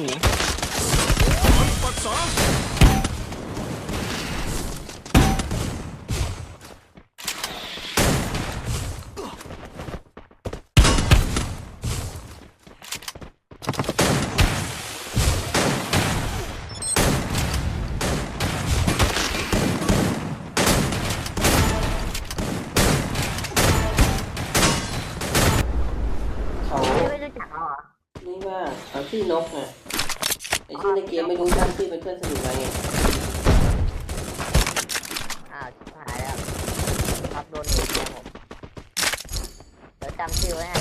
สูง ปัดษา เขา ไม่รู้จักเขาเหรอ นี่ว่าเขาชื่อนกไงไอชื่อในเกมไม่รู้ตั้งชื่อเป็นเพื่อนสนิทมาไง อ้าวชิบหายแล้วครับโดนเองครับผมเดี๋ยวจำชื่อไว้ให้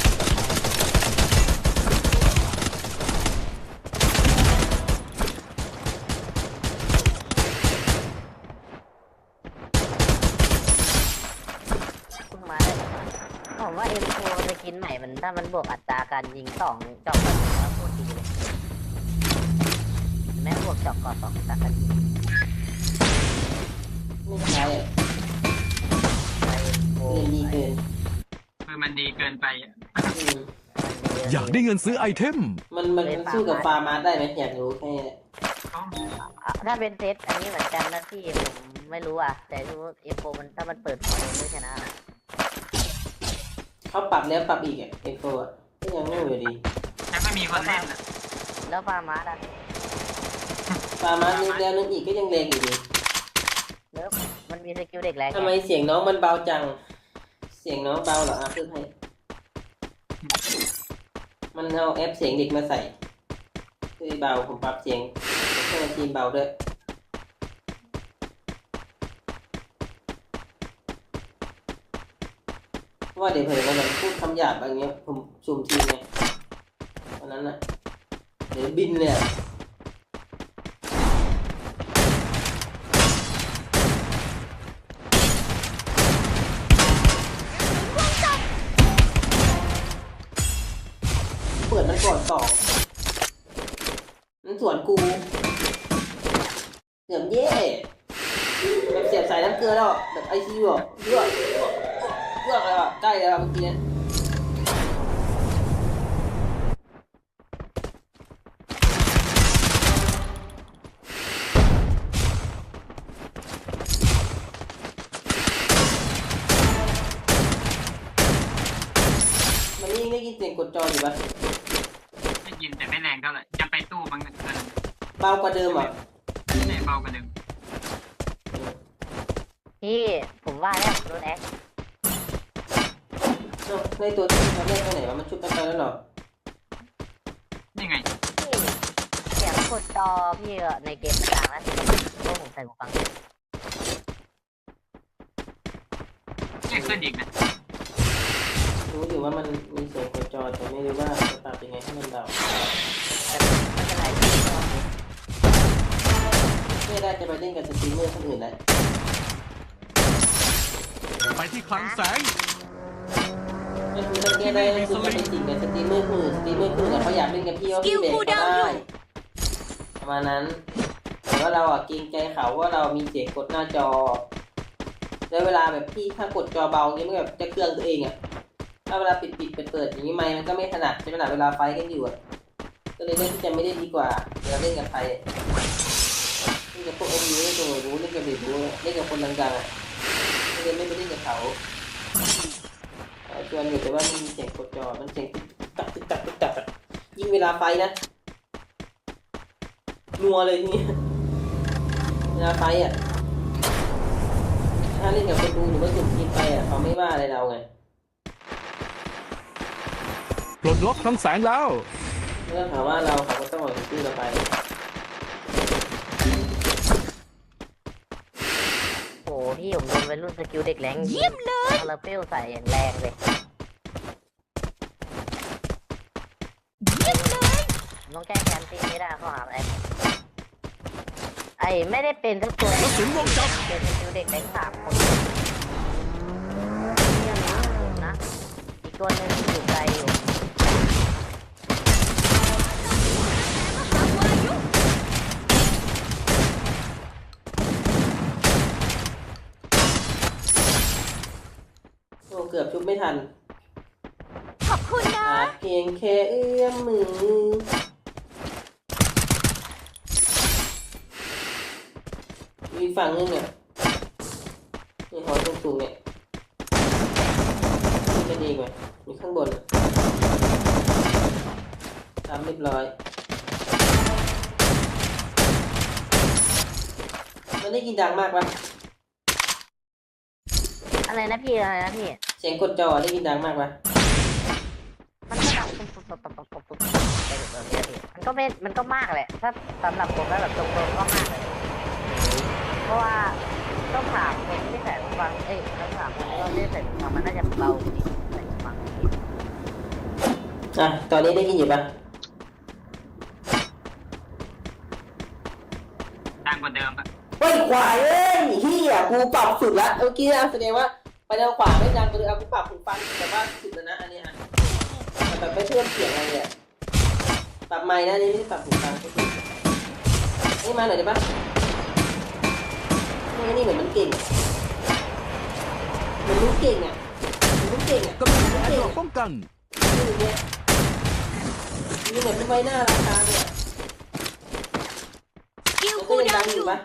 เพิ่งมาได้ ผมว่า M4 สกินใหม่มันถ้ามันบวกอัตราการยิงสองจอกก่อนแล้วโคตรดีเลยแม่งบวกจอกก่อนสองอัตราการยิงไม่ใช่อะไปเรียนดีเกินคือมันดีเกินไปอะอืมอยากได้เงินซื้อไอเทม มันมันมันสู้กับฟาร์มาสได้ไหมอยากรู้แค่อะถ้าเป็นเซตอันนี้เหมือนกันนะพี่ผมไม่รู้อะ แต่รู้เอ็มโฟมันถ้ามันเปิดพอร์ตมันไม่ชนะ เขาปรับแล้วปรับอีกอะเอ็นโฟอะก็ยังโง่อยู่ดีแล้วก็มีคนเล่นอะแล้วฟาร์มาสอะฟาร์มาสนึงแล้วนึงอีกก็ยังแรงอยู่ดีแล้วมันมีสกิลเด็กแรงทำไมเสียงน้องมันเบาจัง เสียงน้องเบาเหรออะเพิ่มให้มันเอาแอปเสียงเด็กมาใส่คือเบาผมปรับเสียงเครื่องทีมเบาด้วย เพราะ ว่าเดี๋ยวเผยวันนั้นพูดคำหยาบอะไรเงี้ย ผมซูมทีไงวันนั้นน่ะเดี๋ยวบินเลยอะเปิดมันก่อนสองมันสวนกูเสียมเย่แบบเสียบใส่น้ำเกลือแล้วอแบบไอซียูอะเลือ อกอะไรอะใกล้แล้วอะเมื่อกี้เนี่ยมันยิ่งได้ยินเสียงกดจออยู่ปะได้ยินแต่ไม่แรงเท่าไหร่จะไปตู้มันก็เกินเบากว่าเดิมอะในเบากว่าเดิมพี่ผมว่าแล้วโดนแอคเอ้า ในตัวที่เขาเล่นไปไหนวะมันชุบไปแล้วเหรอนี่ไงเสียงกดจอพี่อะในเกมมันดังแล้วพวกผมใส่หูฟังเนี่ยขึ้นอีกนะรู้อยู่ว่ามันมีเสียงกดจอแต่ไม่รู้ว่าจะปรับยังไงให้มันเบาไม่เป็นไรไม่ได้จะไปเล่นกับสตรีมเมอร์คนอื่นแล้วไปที่คลังแสง ก็คือถ้าแก้ได้ก็คือจะไปสิงกับสตรีมเมอร์คนอื่นสตรีมเมอร์คนอื่นอะเขาอยากเล่นกับพี่ว่าพี่เบรกเขาได้ประมาณนั้นแต่ว่าเราอะเกรงใจเขาว่าเรามีเสียงกดหน้าจอแล้วเวลาแบบพี่ถ้ากดจอเบาอย่างนี้มันแบบจะเครื่องตัวเองอะถ้าเวลาปิดปิดเปิดเปิดอย่างนี้ไมค์มันก็ไม่ถนัดใช่ไหมล่ะเวลาไฟท์กันอยู่อะก็เลยเล่นที่จะไม่ได้ดีกว่าเวลาเล่นกับใครอะเล่นกับพวกเอ็มยูเล่นกับรู้เล่นกับเด็กรู้เล่นกับคนดังๆอะก็เลยไม่ไปเล่นกับเขา เอ่อชวนอยู่แต่ว่ามันมีเสียงกดจอ มันเสียงติ๊กตักติ๊กตักติ๊กตักอะยิ่งเวลาไฟท์นะนัวเลยทีนี้เวลาไฟท์อะ ถ้าเล่นกับคนดูหรือว่าสุ่มทีมไปอะเขาไม่ว่าอะไรเราไงปลดล็อกคลังแสงแล้วเรื่องถามว่าเราเขาก็ต้องออกจากชื่อเราไป โอ้โห พี่ผมโดนวัยรุ่นสกิลเด็กแรงเยี่ยมเลยคาราเฟลใส่อย่างแรงเลยเยี่ยมเลยต้องแก้แค้นตีไม่ได้ข้อหาอะไรไอ้ไม่ได้เป็นทั้งตัวกระสุนวงจับเป็นสกิลเด็กแรงสามคนเนี่ยนะอีกตัวหนึ่งอยู่ไกลอยู่ เกือบชุบไม่ทัน ขอบคุณนะเพียงแค่เอื้อมมือ มีฝั่งนึงเนี่ยนี่หอสูงสูงเนี่ยไม่ดีกว่ามีข้างบนตามเรียบร้อยมันได้กินดังมากปะอะไรนะพี่อะไรนะพี่ เสียงกดจอได้ยินดังมากปะมันก็ดังปุ๊บปุ๊บปุ๊บปุ๊บปุ๊บปุ๊บแบบนี้พี่มันก็ไม่มันก็มากแหละ ถ้าสำหรับผมแล้วแบบตรงๆก็มากเลย เพราะว่าต้องถามคนที่ใส่หูฟัง เอ้ยต้องถามคนที่ไม่ได้ใส่หูฟังมันน่าจะเบากว่านี้ใส่หูฟังอะตอนนี้ได้ยินอยู่ปะดังกว่าเดิมอะเฮ้ยขวายเอ้ยเฮียกูปรับสุดละเมื่อกี้แสดงว่า ไปทางขวาไม่ดังก็เลยเอากูปรับหูฟังแต่ว่าสุดแล้วนะอันนี้อะแต่แบบไม่เพิ่มเสียงอะไรเลยอะปรับไมค์นะอันนี่ไม่ได้ปรับหูฟังนี่มาหน่อยได้ปะนี่นี่เหมือนมันเก่งอะเหมันรู้เก่งอะเหมันรู้เก่งอะกำลังยึดรู้แอร์เก่ดงรอปอะป้องกันนี่อย่างเงี้ยนี่เหมือนเป็นไว้หน้าราคาเลยอะสกิลแล้วก็คูลยังดาดัวงน์ออยู่ยู่ปะ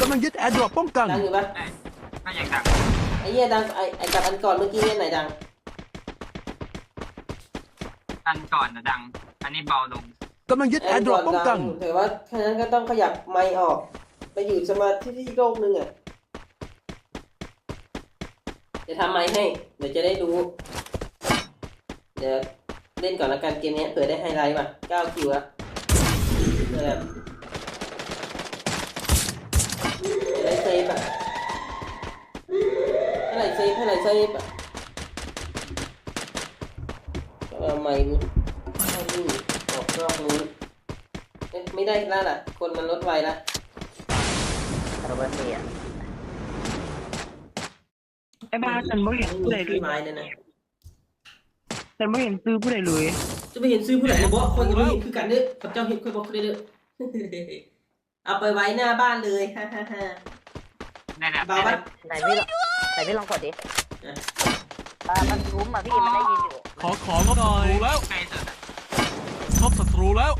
กำลังยึดแอร์ดรอปป้องกันดังอยู่ปะ ก็ยังดังไอ้เหี้ยดังไอ้ไอ้กับอันก่อนเมื่อกี้เนี่ยไหนดัง อันก่อนนะดัง อันนี้เบาลง กำลังยึดแอร์ดรอปป้องกัน แต่ว่าฉะนั้นก็ต้องขยับไมค์ออก ไปอยู่สมาธิที่โลกนึงอะ จะทำไมค์ให้ เดี๋ยวจะได้รู้ เดี๋ยวเล่นก่อนละกันเกมนี้เผื่อได้ไฮไลท์ป่ะ9คิวอะเผื่อแบบจะได้เซฟอะ เท่าไหร่เซฟเท่าไหร่เซฟอะก็เอาไมค์เข้านี่ออกรอบนู้นเอ๊ะไม่ได้แล้วล่ะ คนมันลดไวละโรเบิร์ตเซียไอ้บ้าฉันไม่เห็นไม่ผู้ใดมีเลที่ยไม้เลยนะฉันไม่เห็นซื้อผู้ใดเลย จะไปเห็นซื้อผู้ใดเลยบอกคนก็ไม่เห็นคือกันเด้อกับเจ้าเห็นคนบอกคนเด้อเอาไปไว้หน้าบ้านเลยฮ่าฮ่าฮ่าได้แหละเบาปะไหนพี่ลอง ไหนพี่ลองกดดิอะอ่ามันคุ้มอะพี่มันได้ยินอยู่ ขอของหน่อยแล้วใกล้สุดอะพบศัตรูแล้ว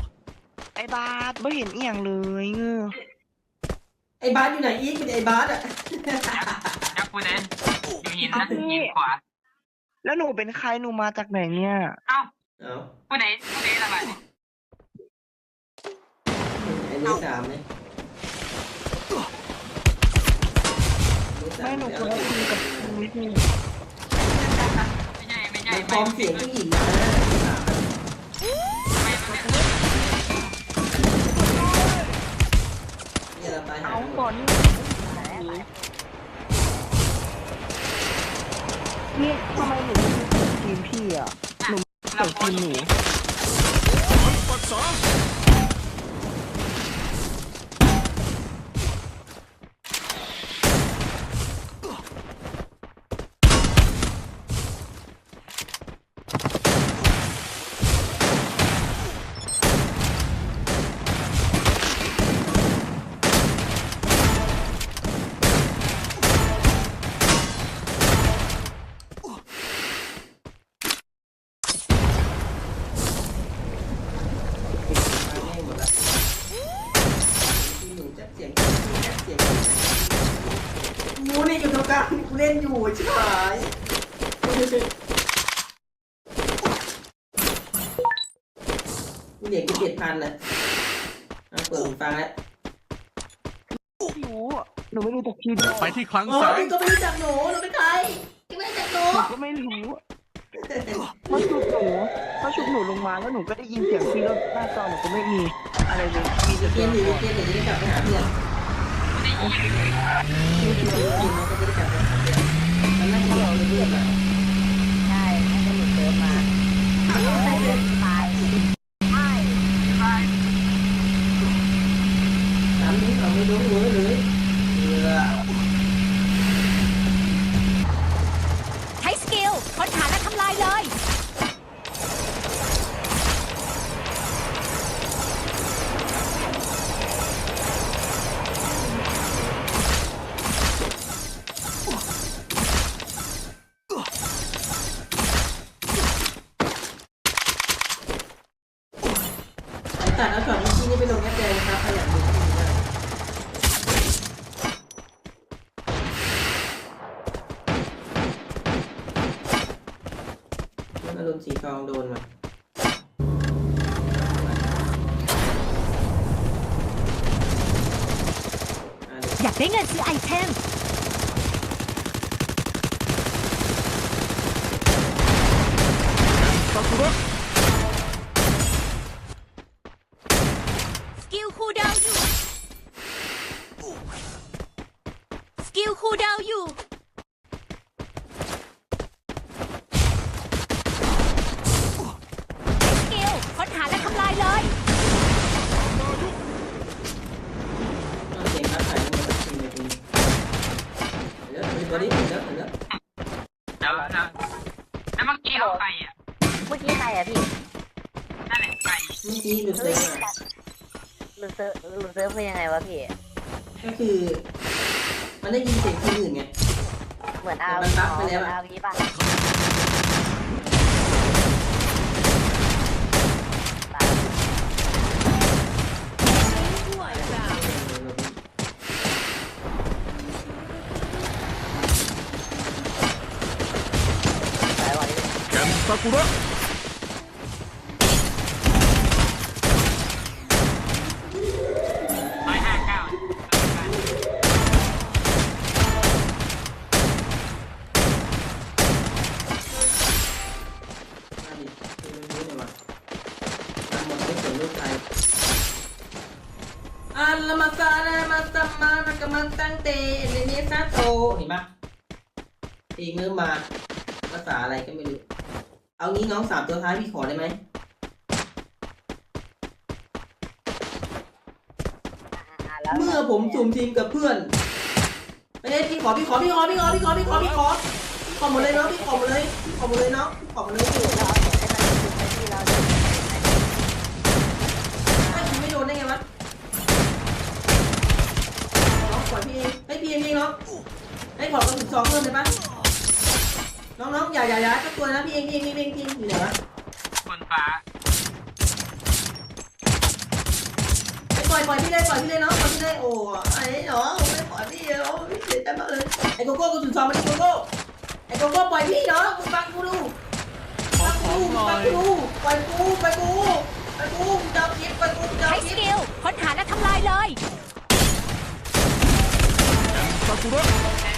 ไอ้บ้าไม่เห็นเอียงเลยเงือไอ้บาสอยู่ไหนอีกเป็นไอ้บาสอะยักษ์กูเน้นอยู่หินนะหินขวาแล้วหนูเป็นใครหนูมาจากไหนเนี่ยเอ้าเอาผู้ใดผู้ใดละบาดเนี่ยไอ้นี่สามเลย แม่หนูคนละทีกับนิดนึงไม่ใช่ไม่ใช่มันปลอมเสียงผู้หญิงนะนี่เราตายหาเอาก่อนนไหนนี่ทำไมหนูไม่เป็นทีมพี่อะหนูเราใส่โพทีมหนูปัดสอง ให้หมดละที่หนูจัดเสียงจัดเสียงกูนี่อยู่ตรง กลางกูเล่นอยู่ชิบหายกูเหรียญกูเจ็ดพันน่ะเอาเปิดหูฟังแล้วไม่รู้อะหนูไม่รู้จักทีมหนูไปที่คลังอ๋อแสงพี่ก็ไม่รู้จักหนูหนูเป็นใครพี่ไม่รู้จักหนูก็ไม่รู้อะเขาชุบหนูเขาชุบหนูลงมาแล้วหนูก็ได้ยินเสียงพี่แล้วหน้าจอหนูก็ไม่มีอะไรเลยมีแต่เกเสียมงหรือหัวเกมเดี๋ยวจะได้กลับไปหาเพื่อน คิวคิวคิวเราก็จะได้กลับไปหาเพื่อนมันน่าจะรอเพื่อนอะใคูลดาวน์อยู่ สกิลคูลดาวน์อยู่ สกิลค้นหาและทำลายเลย เอาเสียงค้าขายมันก็สี่นาทีเดี๋ยวเดี๋ยวตัวนี้เดี๋ยวเดี๋ยว แล้วแล้วแล้วเมื่อกี้เอาไปอะ เมื่อกี้ใครอะพี่ นั่นแหละไป เมื่อกี้ดูเสียงอะ ลูเซอร์ลูเซอร์เป็นยังไงวะ พี่ ก็คือ มันได้ยินเสียงคนอื่นไง เหมือนอามัวีนบั๊กเหไปมืแล้วอนอะอาวีป่ะตายตายวันนี้ แกมซากุระ ลงเริ่มมาภาษาอะไรก็ไม่รู้ เอางี้น้องสามตัวท้ายพี่ขอได้ไหมอะแล้วเมื่อผมจุ่มทีมกับเพื่อนไม่ได้พี่ขอพี่ขอพี่ขอพี่ขอพี่ขอพี่ขอพี่ขอพี่ขอหมดเลยเนาะพี่ขอหมดเลยพี่ขอหมดเลยเนาะพี่ขอหมดเลยอยู่เราเอาเสียงให้มันดูไปที่เราดูไม่ยิงไม่โดนได้ไงวะน้องปล่อยพี่เองให้พี่เองเองเนาะให้ขอกระสุนสองเพิ่มเลยปะ น้องๆอย่าอย่าอย่าสักตัวนะพี่เองพี่เองพี่เองพี่เองอยู่ไหนวะบนฟ้าไปปล่อยปล่อยพี่เลยปล่อยพี่เลยเนาะปล่อยพี่เลยโอ้ไอ้เนาะไม่ปล่อยพี่เนาะพี่เสียใจมากเลยไอ้โกโก้กระสุนสองมันโกโก้ไอ้โกโก้ปล่อยพี่เนาะมึงฟังกูดูขอฟังขกูองหน่ฟัองยกูไปกูไปกูไปกูจะเอาคิดไปกูจะใช้เอาสคิดกิลค้นหาและทำลายเลยแกมซากุระ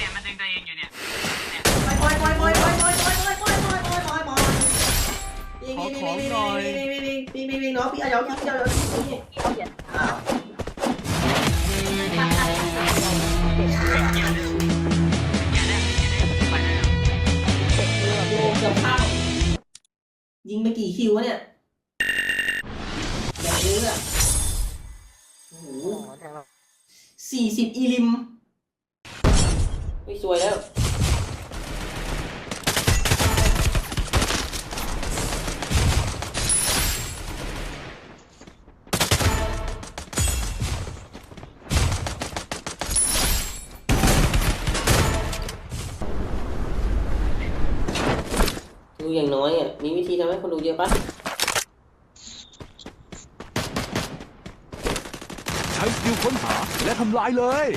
อยปอยปอยปอยปอยปอยปอยปอยปอยปอยปอยปอยวิ่งวิ่งวิ่งวิ่งวิ่งวิ่งวิ่งวิ่งวิ่งวิ่งเนาะพี่เอาเดี๋ยวพี่เอาเดี๋ยวพี่อ้าวอย่าได้อย่าได้ไปได้แล้วเกือบพลาดยิงไปกี่คิววะเนี่ยอย่าเยอะอะโอ้โหสี่สิบอีลิมไม่สวยแล้ว อย่างน้อยอะ มีวิธีทำให้คนดูเยอะปะใช้สกิลค้นหาและทำลายเลย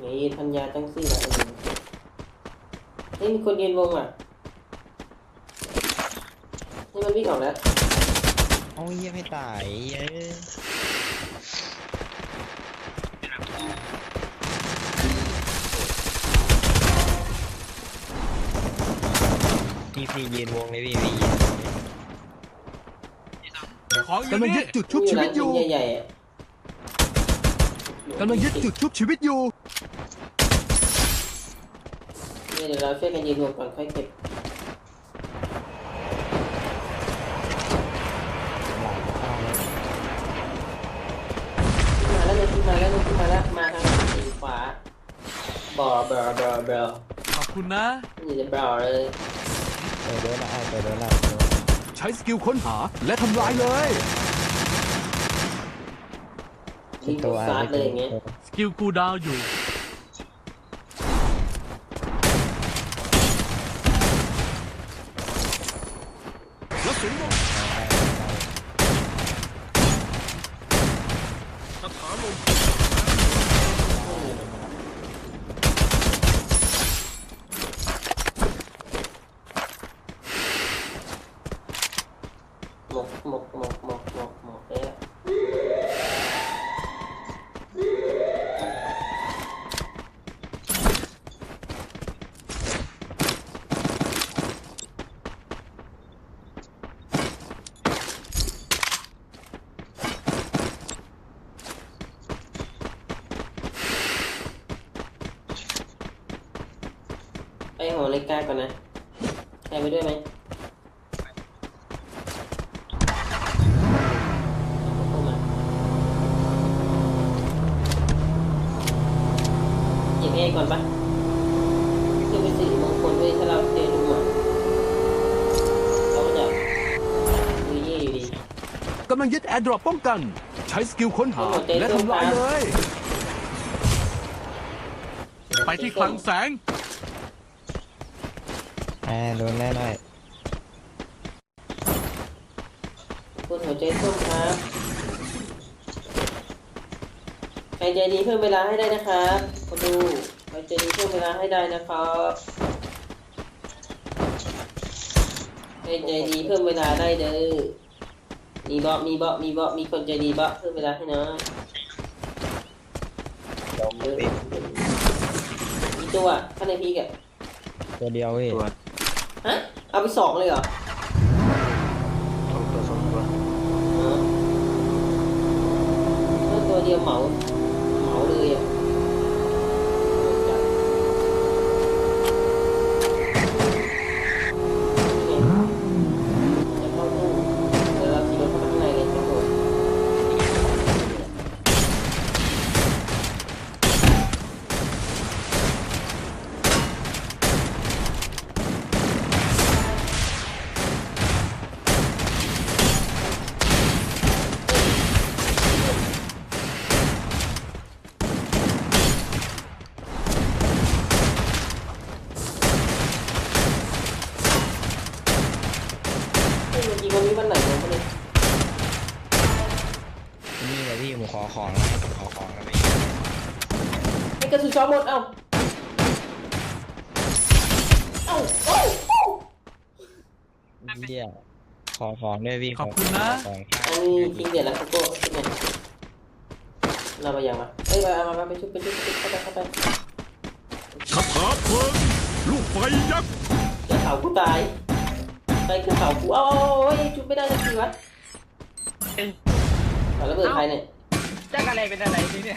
ไงพันยาตั้งสี่ละ เฮ้ยมีคนยืนวงอะ นี่มันวิ่งออกแล้วโอ้ยยังไม่ตายเอ้ยพี่พี่ยืนวงเลยพี่พี่ยืนวงเลยของกำลังยึดจุดชุบชีวิตอยู่ยิงใหญ่ๆอะ กำลังยึดจุดชุบชีวิตอยู่ นี่ เดี๋ยวเราช่วยกันยืนรวมก่อนค่อยเก็บเอาแล้วขึ้นมาแล้วเลยขึ้นมาแล้วเลยขึ้นมาแล้วมาทางสีขวาบอร์บอร์บอร์บอร์ขอบคุณนะนี่จะบอร์เลยเปิดโดนละเอาเปิดโดนละใช้สกิลค้นหาและทำลายเลยวิ่งตัวซาดเลยอย่างเงี้ยสกิลคูลดาวน์อยู่ และสิงห์คาถาลม หมกหมกหมกหมกหมกหมกเอ๊ะ ไปหอเล็กกาก่อนนะใครไปด้วยไหมเข้ามาเก็บเอก่อนปะคือเป็นสิริมงคลด้วยถ้าเราเจอลุงอะเราก็จะดูเย่อยู่ดีกำลังยึดแอร์ดรอปป้องกัน ใช้สกิลค้นหาและทำลายเลย ไปที่คลังแสง โดนแน่หน่อยคุณหัวใจส้มครับใครใจดีเพิ่มเวลาให้ได้นะครับคนดูใครใจดีเพิ่มเวลาให้ได้นะครับใครใจดีเพิ่มเวลาได้เด้อมีบอมีบอมีบอมีคนใจดีบอเพิ่มเวลาให้หน้อยลมติดมีตัวข้างในพีกอะตัวเดียวพี่ฮะ เอาไปสองเลยเหรอตัวสองตัวอ๋อถ้าตัวเดียวเหมา เหมาเลยอะจะเข้าตู้เดี๋ยวเราขี่รถเข้าไปข้างในเลยครับผม เฮ้ยเมื่อกี้วันนี้วันไหนวะเนี่ย นี่แหละพี่ผมขอของนะผมขอของนะพี่ ไอ้กระสุนช็อตหมด เอ้า เอ้าเอ้าเอ้า เหี้ย ขอของด้วยพี่ขอบคุณนะขอของอันนี้ทิ้งเดี๋ยวแล้วโกโก้ชุดเนี่ยเราไปยังมาเอ้ยมามามาไปชุบไปชุบไปชุบเข้าไปเข้าไปคาถาเพลิงลูกไฟยักษ์เดี๋ยวเขากูตายไปคือเขากูเอ้าเอ้าเอ้ยชุบไม่ได้สักทีวะขอระเบิดใครเนี่ยจะอะไรเป็นอะไรทีเนี่ย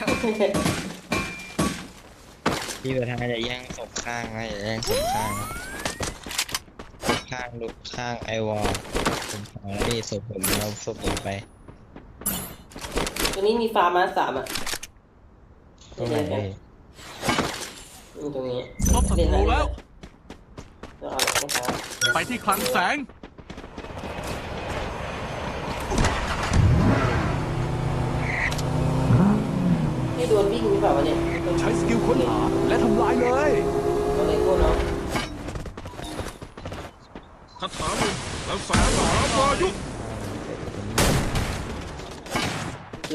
พี่ประธานจะแย่งศพข้างนะอย่าแย่งศพข้างนะศพ ข้างลุกข้างไอวอลผมขอแล้วพี่ศพผมเอาศพผมไปตรงนี้มีฟาร์มาสามอะตรงไหนพี่อืมตรงนี้พบศัตรูแล้วแล้วเอาไม่ครับไปที่คลังแสงให้โดนวิ่งหรือเปล่าวะเนี่ย ใช้สกิลค้นหาและทำลายเลยก็เลยพูดเนาะ คาถาลมและแสงมหาวายุ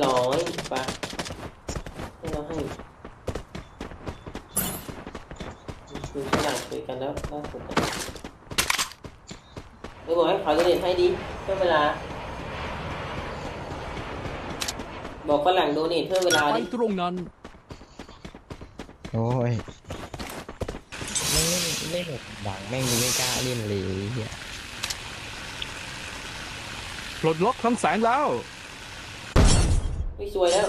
ร้อยปะให้เราให้คุยขนาดคุยกันแล้วล่าสุดอะไม่บอกให้เขาจะเรียนให้ดีเพิ่มเวลา บอกฝรั่งโดเนทเพิ่มเวลาไปดิตรงนั้น โอ้ย ไม่เล่นเล่น แบบดังแม่งกูไม่กล้าเล่นเลยไอ้เหี้ยปลดล็อกคลังแสงแล้ว ไม่สวยแล้ว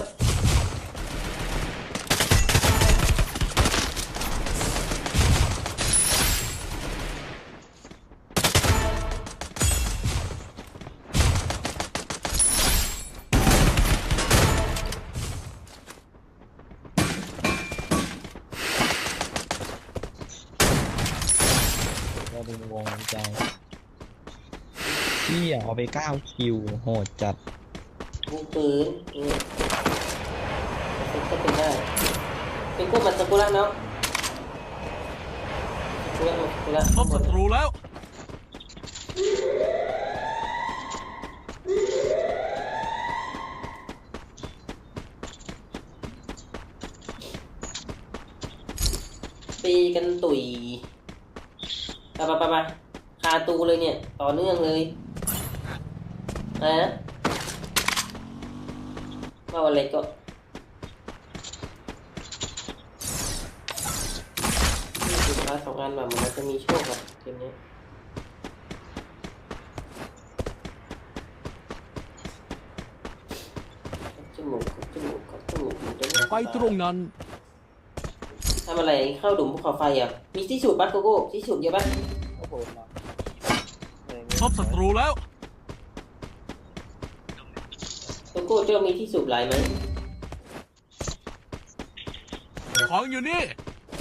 ไปเก้าคิวโหดจัดบุกปืนนี่ก็เป็นได้เป็นพวกมันสกุระเนาะสกุระสกุระพบศัตรูแล้วตีกันตุ๋ยไปไปไปไปคาตูเลยเนี่ย ต่อเนื่องเลย อะไรนะว่าอะไรก็นี่คือพาร์ทสองอันแบบมันจะมีโชคแบบเกมนี้จมูกจมูกจมูกจมูกไปตรงนั้นทำอะไรเข้าดุมภูเขาไฟอะ มีที่สูบบัสโกโก้ที่สูบเยอะปะโอ้โหเนาะพบศัตรูแล้ว โกโก้เจ้ามีที่สูบหลายไหมของอยู่นี่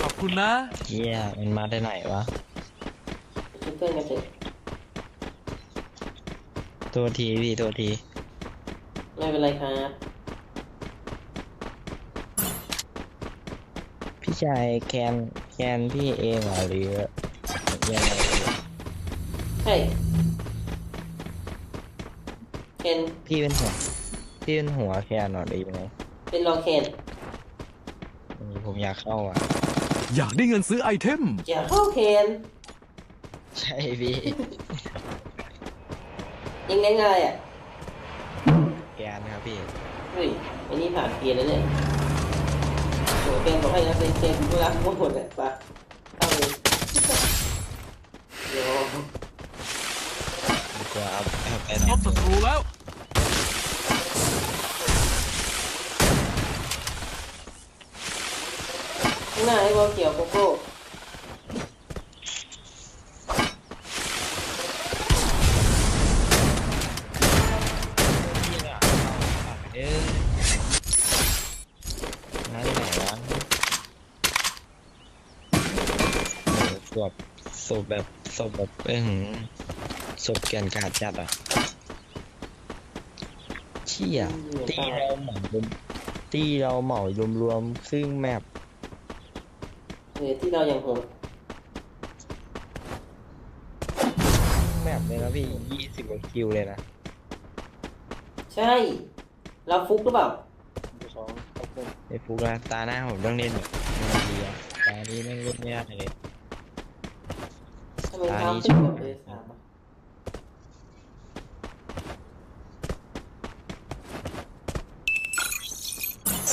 ขอบคุณนะ เฮียมันมาได้ไหนวะช่วยเพื่อนกันเถอะตัวทีพี่ตัวที ไม่เป็นไรครับพี่ชายแคนแคนพี่เองเหรอหรือยังไงพี่ใช่เคนพี่เป็นหัว พี่เป็นหัวแคนเหรอหรือยังไงเป็นรองเคนอืมผมอยากเข้าอะ อยากได้เงินซื้อไอเทม อย่าเข้าเคนใช่พี่ ยังไงไงอะแกนครับพี่ เฮ้ยอันนี้ผ่านเกียร์แล้วเนี่ยโหเคนบอกให้นะเป็นเคนผู้รักหมดเลยปะเข้าเลยเดี๋ยวดีกว่าเอาเอาไปพบศัตรูแล้ว ข้างหน้าไอ้วอลเขียวโกโก้เอ้ยนั่นไหนวะโอ้โหศพศพแบบศพแบบเอ้ยหือศพแกนขาดจัดอะเชี่ยตีเราเหมารวมตีเราเหมารวมๆซึ่งแมปเออ ที่เรายังโหดแมปเลยนะพี่ยี่สิบกว่าคิวเลยนะใช่ เราฟุกหรือเปล่าไอ้ฟุกนะตาหน้าผมต้องเล่นแบบไม่ดีอะตานี้ไม่งเล่นไม่ได้เลย ทำไมเท้าขึ้นแบบเบอร์สามอะ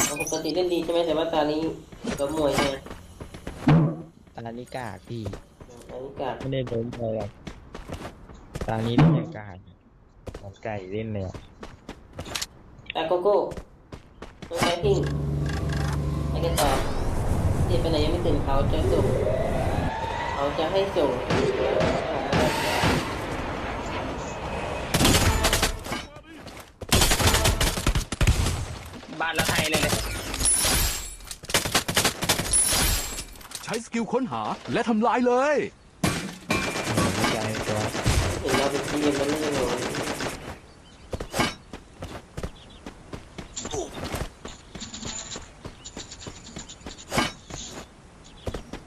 เอาปกติเล่นดีใช่ไหมแต่ว่าตานี้ล้มมวยใช่ไหม ตานี้กากพี่อันนี้กาดไม่ได้ล้มเลยหรอกตานี้เล่นอย่างกากเหมือนไก่เล่นเลยอะตาโกโก้ต้องใช้พิงไปกันต่อเรียนไปไหนยังไม่ถึงเขาจะส่งเขาจะให้ส่งบ้านละไทยเลยเลย ช้สกิลค้นหาและทำลายเลยโอ้โหพี่ใจตัวเห็นเราเป็นทีมมันไม่ยังไง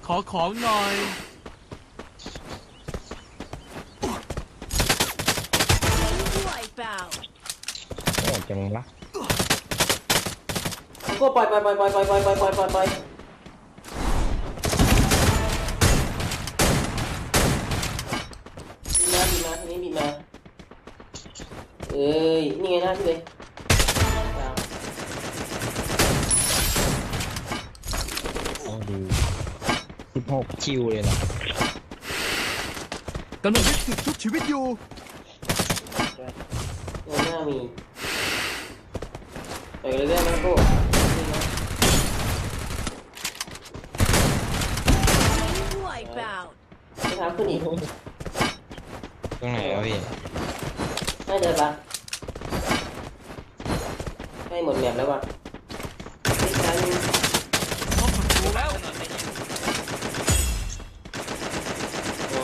ขอของหน่อย Wipeout. โอ้จังวะโกโก้ปล่อยปล่อยปล่อยปล่อยปล่อยปล่อยปล่อยปล่อยปล่อยปล่อยบินมาบินมาทีนี้บินมา เอ้ย นี่ไงหน้าที่เลยโอ้ดีสิบหกคิวเลยนะกำลังยึดสิทธิ์ชุบชีวิตอยู่เงินหน้ามีไปเรื่อยๆนะโก้นี่นะ Wipeout. ไม่ทำขึ้นอีกตรงไหนวะพี่ ไม่เดินละใกล้หมดแมปแล้ววะอีกครั้งหนึ่งพบศัตรูแล้วโอ้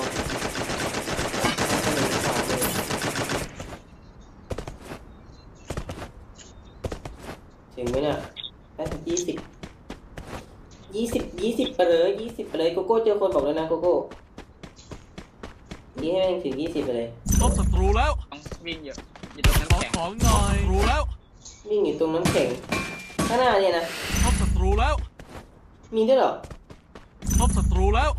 ถึงไหมเนี่ยแค่ยี่สิบยี่สิบยี่สิบไปเลยยี่สิบไปเลยโกโก้เจอคนบอกเลยนะโกโก้ยี่ให้แม่งถึงยี่สิบไปเลย พบศัตรูแล้ว วิ่งอยู่อยู่ตรงนั้นขอแข็งของหน่อยศัตรูแล้ววิ่งอยู่ตรงน้ำแข็งข้างหน้าเนี่ยนะพบศัตรูแล้วมีด้วยเหรอพบศัตรูแล้ว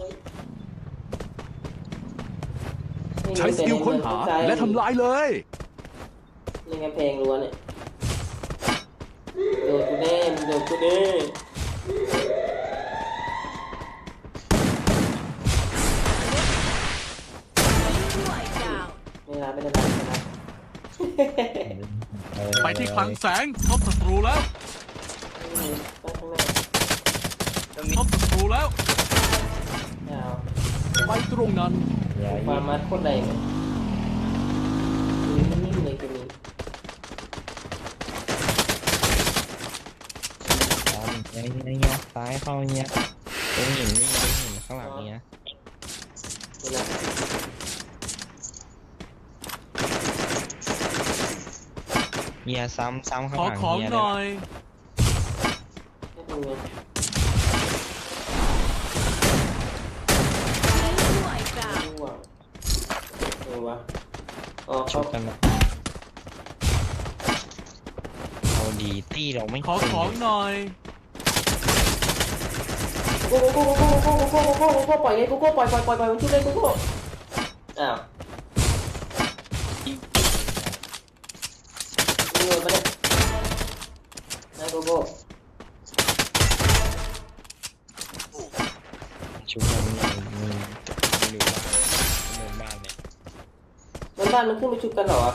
ไม่มีใช้สกิลค้นหาแต่ในเมืองและทำลายเลย ในกำแพงรั้วเนี่ยโดนกูแน่มึงโดนกูแน่ไม่รับไม่ได้รับ ไม่รับไปที่คลังแสงพบศัตรูแล้วไปข้างหน้าตรงนี้พบศัตรูแล้วไม่เอาไปตรงนั้นอย่าความมัดโคตรแรงเลยนิ่งๆเลยกูมีตามเงี้ยเงี้ยซ้ายเข้าเงี้ยตรงหินนี่ตรงหินข้างหลังเงี้ย นี่นะ เงี้ยซ้ำซ้ำข้างขอหลังของเงี้ยหน่อยให้ดูไงช่วยกันดูอะเออวะอ๋อชุเขาบกันแบบเอาดีตี้เราไม่ขอของหน่อย โก้โก้โก้โก้โก้โก้โก้โก้โก้ปล่อยไงโก้โก้ปล่อยปล่อยปล่อยปล่อยมันชุบเลยโก้โก้อ้าวมีเงินปะเนี่ยนะโก้โก้ ชุบกันมีมีมีอยู่บ้านบนบ้านเนี่ยบนบ้านมันขึ้นไปชุบกันเหรอวะ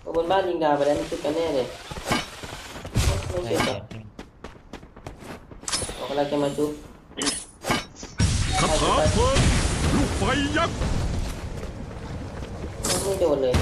เอาบนบ้านยิงดาวไปแล้วมันชุบกันแน่เลยไม่ใช่ชุบใช่อะออกกำลังจะมาชุบคาถาเพลิงลูกไฟยักษ์ไม่โดนเลย